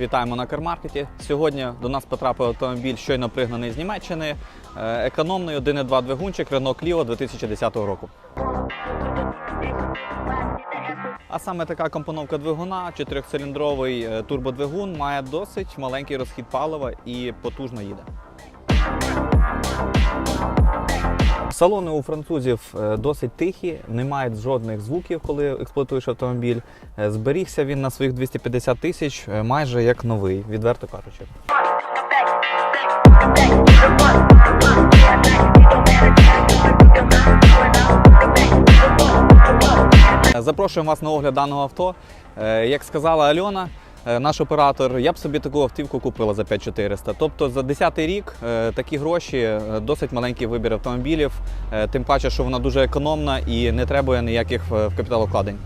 Вітаємо на кармаркеті. Сьогодні до нас потрапив автомобіль, щойно пригнаний з Німеччини. Е, Економний 1.2 двигунчик Renault Clio 2010 року. А саме така компоновка двигуна, чотирьохциліндровий е, турбодвигун, має досить маленький розхід палива і потужно їде. Салони у французів е, досить тихі, не мають жодних звуків, коли експлуатуєш автомобіль. Е, Зберігся він на своїх 250 тисяч майже як новий, відверто кажучи. Запрошуємо вас на огляд даного авто. Е, як сказала Альона, е, наш оператор, я б собі таку автівку купила за 5400. Тобто за 10 рік е, такі гроші, досить маленький вибір автомобілів, тим паче, що вона дуже економна і не требує ніяких в капіталокладень.